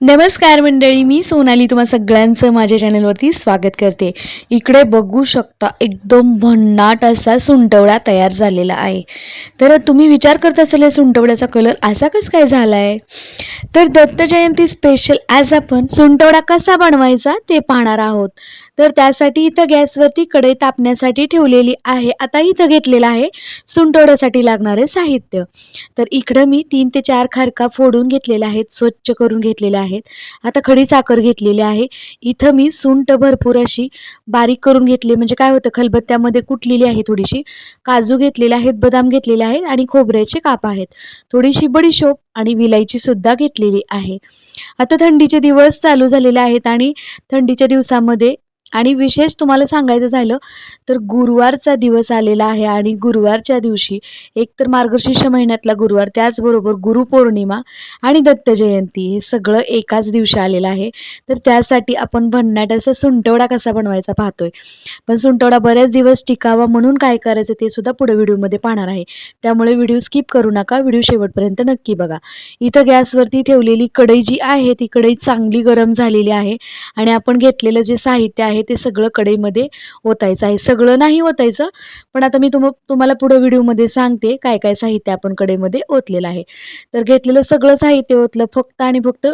नमस्कार मंडळी मी सोनाली तुम्हा सगळ्यांचं माझ्या चॅनलवरती स्वागत करते. इकडे बघू शकता एकदम भन्नाट असा सुंटवडा तयार झालेला आहे. तर तुम्ही विचार करत असाल या सुंटवड्याचा कलर असा कसं काय झाला आहे तर दत्त जयंती स्पेशल आज आपण सुंटवडा कसा बनवायचा ते पाहणार आहोत. तर त्यासाठी इथं गॅसवरती कढई तापण्यासाठी ठेवलेली आहे. आता इथं घेतलेलं आहे सुंटवड्यासाठी लागणारे साहित्य. तर इकडं मी तीन ते चार खारका फोडून घेतलेल्या आहेत स्वच्छ करून घेतलेल्या आहेत. आता खडी साखर घेतलेली आहे. इथं मी सुंट भरपूर अशी बारीक करून घेतली म्हणजे काय होतं खलबत्त्यामध्ये कुटलेली आहे थोडीशी. काजू घेतलेले आहेत बदाम घेतलेले आहेत आणि खोबऱ्याचे काप आहेत. थोडीशी बडीशोप आणि विलायची सुद्धा घेतलेली आहे. आता थंडीचे दिवस चालू झालेले आहेत आणि थंडीच्या दिवसामध्ये आणि विशेष तुम्हाला सांगायचं झालं तर गुरुवारचा दिवस आलेला आहे आणि गुरुवारच्या दिवशी एक तर मार्गशीर्ष महिन्यातला गुरुवार त्याचबरोबर गुरुपौर्णिमा आणि दत्त जयंती हे सगळं एकाच दिवशी आलेलं आहे. तर त्यासाठी आपण भन्नाट सुंटवडा कसा बनवायचा पाहतोय. पण सुंटवडा बरेच दिवस टिकावा म्हणून काय करायचं ते सुद्धा पुढे व्हिडिओमध्ये पाहणार आहे. त्यामुळे व्हिडिओ स्किप करू नका व्हिडिओ शेवटपर्यंत नक्की बघा. इथं गॅसवरती ठेवलेली कढई जी आहे ती कढई चांगली गरम झालेली आहे आणि आपण घेतलेलं जे साहित्य आहे ते सगळं कढईमध्ये ओतायचं आहे. सगळं नाही ओतायचं पण आता मी तुम तुम्हाला पुढं व्हिडिओमध्ये सांगते काय काय साहित्य आपण कढईमध्ये ओतलेलं आहे. तर घेतलेलं सगळं साहित्य ओतलं फक्त आणि फक्त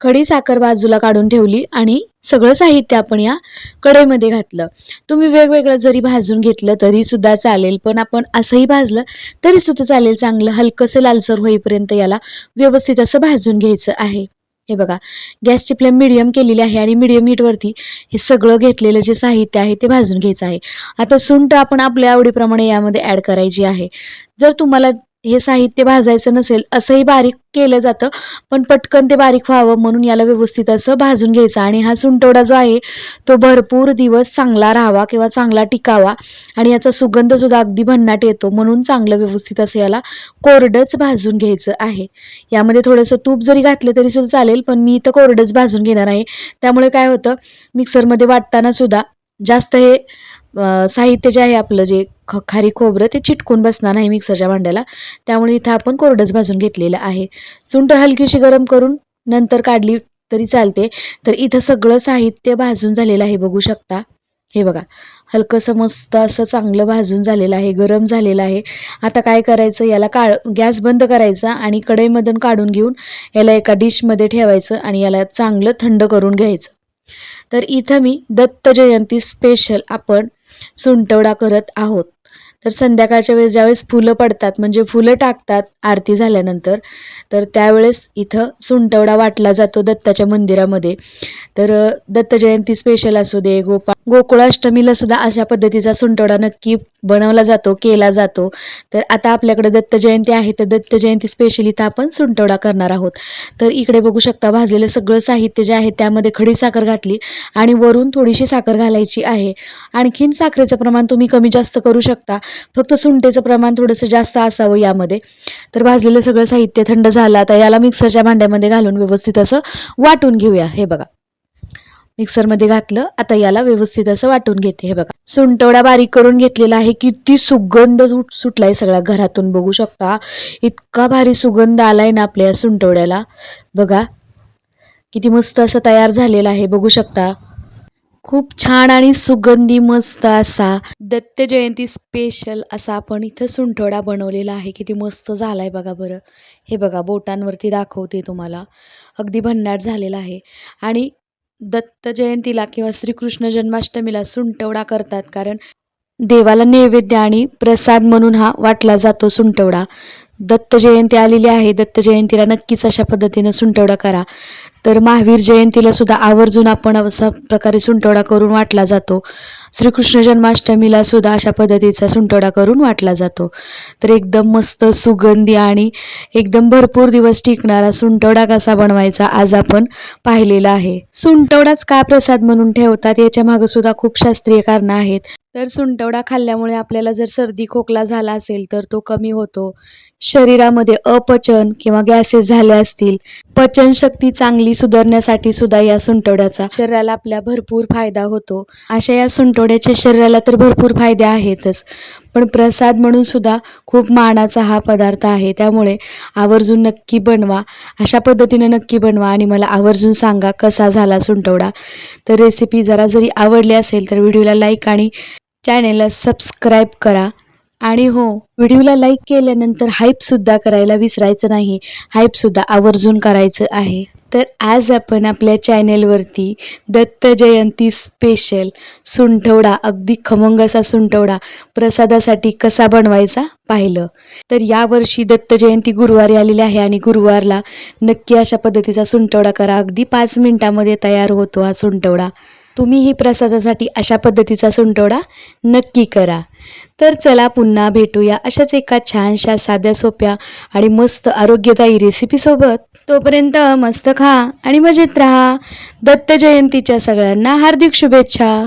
खडी साखर बाजूला काढून ठेवली आणि सगळं साहित्य आपण या कढईमध्ये घातलं. तुम्ही वेगवेगळं जरी भाजून घेतलं तरी सुद्धा चालेल पण आपण असंही भाजलं तरी सुद्धा चालेल. चांगलं हलकंसं लालसर होईपर्यंत याला व्यवस्थित असं भाजून घ्यायचं आहे. हे बघा गॅसची फ्लेम मिडियम केलेली आहे आणि मिडियम हीटवरती हे सगळं घेतलेलं जे साहित्य आहे ते भाजून घ्यायचं आहे. आता सुंट आपण आपल्या आवडीप्रमाणे यामध्ये ॲड करायची आहे. जर तुम्हाला हे साहित्य भाजायचं नसेल असंही बारीक केलं जातं पण पटकन ते बारीक व्हावं म्हणून याला व्यवस्थित असं भाजून घ्यायचं. आणि हा सुंटवडा जो आहे तो भरपूर दिवस चांगला राहावा किंवा चांगला टिकावा आणि याचा सुगंधसुद्धा अगदी भन्नाट येतो म्हणून चांगलं व्यवस्थित असं याला कोरडंच भाजून घ्यायचं आहे. यामध्ये थोडंसं तूप जरी घातलं तरी सुद्धा चालेल पण मी इथं कोरडंच भाजून घेणार आहे. त्यामुळे काय होतं मिक्सरमध्ये वाटताना सुद्धा जास्त हे साहित्य जे आहे आपलं जे ख खारी खोबरं ते चिटकून बसणार नाही मिक्सरच्या भांड्याला. त्यामुळे इथं आपण कोरडंच भाजून घेतलेलं आहे. सुंट हलकीशी गरम करून नंतर काढली तरी चालते. तर इथं सगळं साहित्य भाजून झालेलं आहे बघू शकता. हे बघा हलकंसं मस्त असं चांगलं भाजून झालेलं आहे गरम झालेलं आहे. आता काय करायचं? याला काळ गॅस बंद करायचा आणि कढईमधून काढून घेऊन याला एका डिशमध्ये ठेवायचं आणि याला चांगलं थंड करून घ्यायचं. तर इथं मी दत्त जयंती स्पेशल आपण सुंटवडा करत आहोत. तर संध्याकाळच्या वेळेस ज्यावेळेस फुलं पडतात म्हणजे फुलं टाकतात आरती झाल्यानंतर तर त्यावेळेस इथं सुंटवडा वाटला जातो दत्ताच्या मंदिरामध्ये. तर दत्त जयंती स्पेशल असू दे गोपा गोकुळाष्टमीला सुद्धा अशा पद्धतीचा सुंटवडा नक्की बनवला जातो केला जातो. तर आता आपल्याकडे दत्त जयंती आहे तर दत्त जयंती स्पेशल इथं आपण सुंटवडा करणार आहोत. तर इकडे बघू शकता भाजलेलं सगळं साहित्य जे आहे त्यामध्ये खडी साखर घातली आणि वरून थोडीशी साखर घालायची आहे. आणखीन साखरेचं प्रमाण तुम्ही कमी जास्त करू शकता. फक्त सुंठेचं प्रमाण थोडंसं जास्त असावं यामध्ये. तर भाजलेलं सगळं साहित्य थंड झालं आता याला मिक्सरच्या भांड्यामध्ये घालून व्यवस्थित असं वाटून घेऊया. हे बघा. मिक्सरमध्ये घातलं आता याला व्यवस्थित असं वाटून घेते. हे बघा. सुंटवडा बारीक करून घेतलेला आहे किती सुगंध सुटलाय सगळ्या घरातून. बघू शकता. इतका भारी सुगंध आलाय ना आपल्या सुंटवड्याला. बघा. किती मस्त असं तयार झालेलं आहे. बघू शकता. खूप छान आणि सुगंधी मस्त असा दत्त जयंती स्पेशल असा आपण इथं सुंठवडा बनवलेला आहे. किती मस्त झालाय बघा बरं. हे बघा बोटांवरती दाखवते तुम्हाला. अगदी भन्नाट झालेला आहे. आणि दत्त जयंतीला किंवा श्रीकृष्ण जन्माष्टमीला सुंठवडा करतात. कारण देवाला नैवेद्य आणि प्रसाद म्हणून हा वाटला जातो सुंठवडा. दत्त जयंती आलेली आहे. दत्त जयंतीला नक्कीच अशा पद्धतीनं सुंटवडा करा. तर महावीर जयंतीला सुद्धा आवर्जून आपण असा प्रकारे सुंटवडा करून वाटला जातो. श्रीकृष्ण जन्माष्टमीला सुद्धा अशा पद्धतीचा सुंटवडा करून वाटला जातो. तर एकदम मस्त सुगंधी आणि एकदम भरपूर दिवस टिकणारा सुंटवडा कसा बनवायचा आज आपण पाहिलेला आहे. सुंटवडाच का प्रसाद म्हणून ठेवतात याच्या मागं सुद्धा खूप शास्त्रीय कारणं आहेत. तर सुंटवडा खाल्ल्यामुळे आपल्याला जर सर्दी खोकला झाला असेल तर तो कमी होतो. शरीरामध्ये अपचन किंवा गॅसेस झाले असतील पचनशक्ती चांगली सुधारण्यासाठी सुद्धा या सुंटवड्याचा शरीराला आपल्या भरपूर फायदा होतो. अशा या सुंटवड्याच्या शरीराला तर भरपूर फायदे आहेतच पण प्रसाद म्हणून सुद्धा खूप मानाचा हा पदार्थ आहे. त्यामुळे आवर्जून नक्की बनवा. अशा पद्धतीने नक्की बनवा आणि मला आवर्जून सांगा कसा झाला सुंटवडा. तर रेसिपी जरा जरी आवडली असेल तर व्हिडिओला लाईक आणि चॅनेलला सबस्क्राईब करा. आणि हो व्हिडिओला लाईक केल्यानंतर हाईपसुद्धा करायला विसरायचं नाही. हाईपसुद्धा आवर्जून करायचं आहे. तर आज आपण आपल्या चॅनेलवरती दत्त जयंती स्पेशल सुंठवडा अगदी खमंग असा सुंठवडा प्रसादासाठी कसा बनवायचा पाहिलं. तर यावर्षी दत्त जयंती गुरुवारी आलेली आहे आणि गुरुवारला नक्की अशा पद्धतीचा सुंठवडा करा. अगदी पाच मिनिटामध्ये तयार होतो हा सुंठवडा. तुम्हीही प्रसादासाठी अशा पद्धतीचा सुंटवडा नक्की करा. तर चला पुन्हा भेटूया अशाच एका छानशा साध्या सोप्या आणि मस्त आरोग्यदायी रेसिपीसोबत तोपर्यंत मस्त खा आणि मजेत राहा. दत्त जयंतीच्या सगळ्यांना हार्दिक शुभेच्छा.